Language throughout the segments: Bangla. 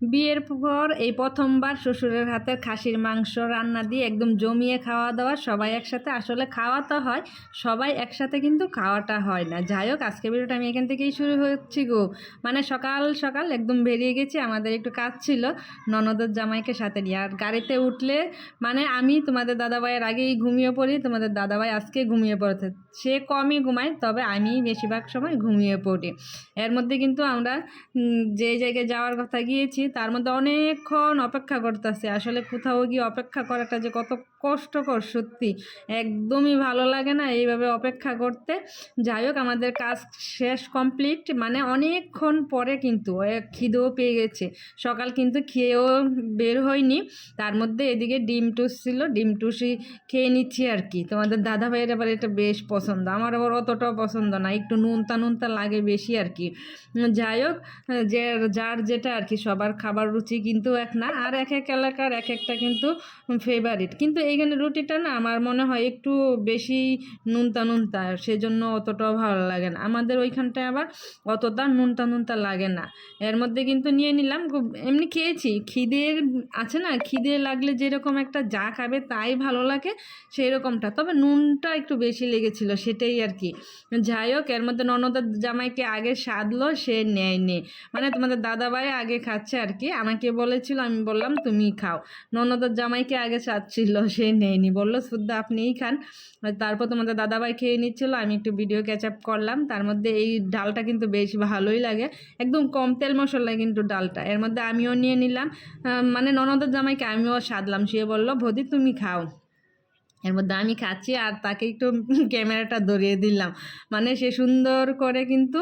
বিয়ের পর এই প্রথমবার শ্বশুরের হাতের খাসির মাংস রান্না দিয়ে একদম জমিয়ে খাওয়া দাওয়া সবাই একসাথে। আসলে খাওয়া তো হয়, সবাই একসাথে কিন্তু খাওয়াটা হয় না। যাই হোক আজকে ভিডিওটা আমি এখান থেকেই শুরু হচ্ছি গো। মানে সকাল সকাল একদম বেরিয়ে গেছি, আমাদের একটু কাজ ছিল ননদের জামাইকে সাথে নিয়ে। আর গাড়িতে উঠলে মানে আমি, তোমাদের দাদাভাইয়ের আগেই ঘুমিয়ে পড়ি, তোমাদের দাদাভাই আজকে ঘুমিয়ে পড়েছে। সে কমই ঘুমায়, তবে আমি বেশিরভাগ সময় ঘুমিয়ে পড়ি। এর মধ্যে কিন্তু আমরা যে জায়গায় যাওয়ার কথা গিয়েছি তার মধ্যে অনেকক্ষণ অপেক্ষা করতেছে। আসলে কোথাও গিয়ে অপেক্ষা করাটা যে কত কষ্টকর, সত্যি। একদমই ভালো লাগে না এইভাবে অপেক্ষা করতে। যাই হোক, আমাদের কাজ শেষ কমপ্লিট। মানে অনেকক্ষণ পরে কিন্তু খিদেও পেয়ে গেছে। সকাল কিন্তু খেয়েও বের হয়নি। তার মধ্যে এদিকে ডিম টুস ছিল, ডিম টুসি খেয়ে নিচ্ছি আর কি। তোমাদের দাদা ভাইয়ের আবার এটা বেশ পছন্দ। আমার আবার অতটাও পছন্দ না। একটু নুনতা নুনতা লাগে বেশি আর কি। যাই হোক, যে যার যেটা আর কি, সবার খাবার রুচি কিন্তু এক না। আর এক এক এলাকার এক একটা কিন্তু ফেভারিট কিন্তু এইখানে রুটিটা না আমার মনে হয় একটু বেশি নুনতা নুনতা, সেজন্য অতটাও ভালো লাগে না। আমাদের ওইখানটায় আবার অতটা নুনতা নুনতা লাগে না। এর মধ্যে কিন্তু নিয়ে নিলাম, খুব- এমনি খেয়েছি। খিদের আছে না, খিদে লাগলে যেরকম একটা যা খাবে তাই ভালো লাগে সেই রকমটা তবে নুনটা একটু বেশি লেগেছিল, সেটাই আর কি। যাই হোক, এর মধ্যে ননদের জামাইকে আগে সাধলো, সে নেয়নি। মানে তোমাদের দাদাভাই আগে খাচ্ছে আর কি। আমাকে বলেছিল, আমি বললাম, তুমি খাও। ননদের জামাইকে আগে সাধছিল, সে নেয়নি। বলল শুদ্ধ আপনিই খান। তারপর তোমাদের দাদাভাই খেয়ে নিচ্ছিলো, আমি একটু ভিডিও ক্যাচ আপ করলাম। তার মধ্যে এই ডালটা কিন্তু বেশ ভালোই লাগে। একদম কম তেল মশলা কিন্তু ডালটা। এর মধ্যে আমিও নিয়ে নিলাম। মানে ননদের জামাইকে আমিও সাধলাম। সে বলল, ভদি, তুমি খাও। এর মধ্যে আমি খাচ্ছি আর তাকে একটু ক্যামেরাটা ধরিয়ে দিলাম। মানে সে সুন্দর করে কিন্তু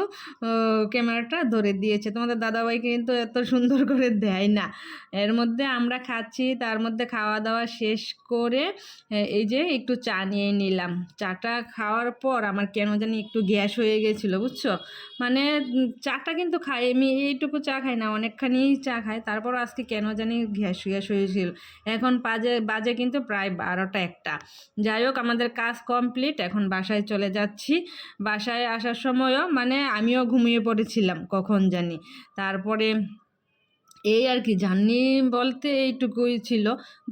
ক্যামেরাটা ধরে দিয়েছে। তোমাদের দাদাভাইকে কিন্তু এত সুন্দর করে দেয় না। এর মধ্যে আমরা খাচ্ছি, তার মধ্যে খাওয়া দাওয়া শেষ করে এই যে একটু চা নিয়ে নিলাম। চাটা খাওয়ার পর আমার কেন জানি একটু গ্যাস হয়ে গেছিল, বুঝছ? মানে চাটা কিন্তু খাই, আমি এইটুকু চা খাই না, অনেকখানি চা খাই। তারপর আজকে কেন জানি গ্যাস গ্যাস হয়েছিল। এখন বাজে বাজে কিন্তু প্রায় বারোটা একটা। যাই হোক, আমাদের কাজ কমপ্লিট এখন বাসায় চলে যাচ্ছি। বাসায় আসার সময়ও মানে আমিও ঘুমিয়ে পড়েছিলাম, কখন জানি। তারপরে এই আর কি জার্নি বলতে এইটুকুই ছিল।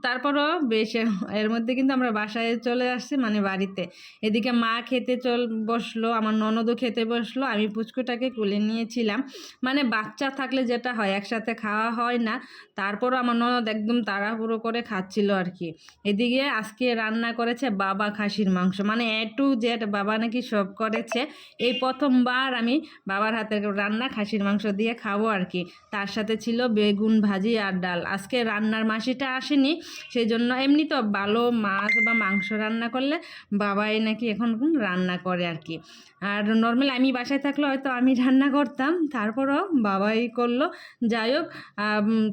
তারপরও বেশ, এর মধ্যে কিন্তু আমরা বাসায় চলে আসছি মানে বাড়িতে। এদিকে মা খেতে চল, বসল, আমার ননদও খেতে বসল, আমি পুচকুটাকে কুলে নিয়েছিলাম। মানে বাচ্চা থাকলে যেটা হয়, একসাথে খাওয়া হয় না। তারপরও আমার ননদ একদম তাড়াহুড়ো করে খাচ্ছিল আর কি। এদিকে আজকে রান্না করেছে বাবা খাসির মাংস। মানে এ টু জেড বাবা নাকি সব করেছে। এই প্রথমবার আমি বাবার হাতের রান্না খাসির মাংস দিয়ে খাব আর কি। তার সাথে ছিল বেগুন ভাজি আর ডাল। আজকে রান্নার মাসিটা আসেনি সেই জন্য এমনি তো ভালো মাছ বা মাংস রান্না করলে বাবাই নাকি এখন রান্না করে আর কি। আর নর্মাল আমি বাসায় থাকলে হয়তো আমি রান্না করতাম, তারপরও বাবাই করল। যাই হোক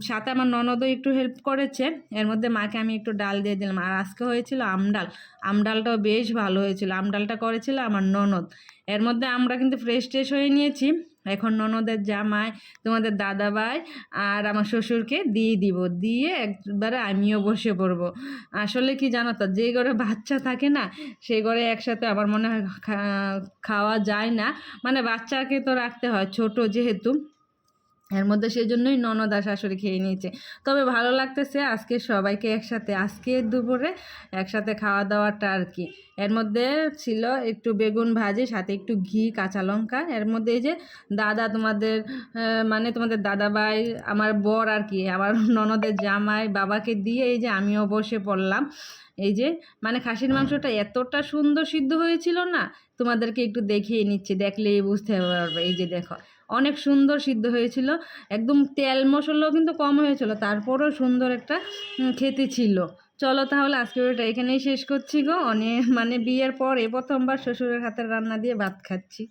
সাথে আমার ননদও একটু হেল্প করেছে, এর মধ্যে মাকে আমি একটু ডাল দিয়ে দিলাম। আর আজকে হয়েছিল আমডাল আমডালটাও বেশ ভালো হয়েছিল। আমডালটা করেছিল আমার ননদ। এর মধ্যে আমরা কিন্তু ফ্রেশ ট্রেশ হয়ে নিয়েছি। এখন ননদের জামাই, তোমাদের দাদা ভাই আর আমার শ্বশুরকে দিয়ে দিব। দিয়ে একবারে আমিও বসে পড়ব। আসলে কি জানো তো, যে ঘরে বাচ্চা থাকে না সেই ঘরে একসাথে আমার মনে হয় খাওয়া যায় না। মানে বাচ্চাকে তো রাখতে হয়, ছোট যেহেতু। এর মধ্যে সেই জন্যই ননদ আর শাশুড়ি খেয়ে নিয়েছে। তবে ভালো লাগতেছে আজকে সবাইকে একসাথে, আজকে দুপুরে একসাথে খাওয়া দাওয়াটা আর কি। এর মধ্যে ছিল একটু বেগুন ভাজি, সাথে একটু ঘি, কাঁচা লঙ্কা। এর মধ্যে এই যে দাদা তোমাদের মানে তোমাদের দাদা ভাই আমার বর আর কি, আমার ননদের জামাই বাবাকে দিয়ে এই যে আমিও বসে পড়লাম। এই যে মানে খাসির মাংসটা এতটা সুন্দর সিদ্ধ হয়েছিল না, তোমাদেরকে একটু দেখিয়ে নিচ্ছি, দেখলেই বুঝতে পারবে। এই যে দেখো অনেক সুন্দর সিদ্ধ হয়েছিল। একদম তেল মশলাও কিন্তু কম হয়েছিল, তারপরও সুন্দর একটা খেতে ছিল। চলো তাহলে আজকে ওটা এখানেই শেষ করছি গো। অনেক মানে বিয়ের পর এ প্রথমবার শ্বশুরের হাতের রান্না দিয়ে ভাত খাচ্ছি।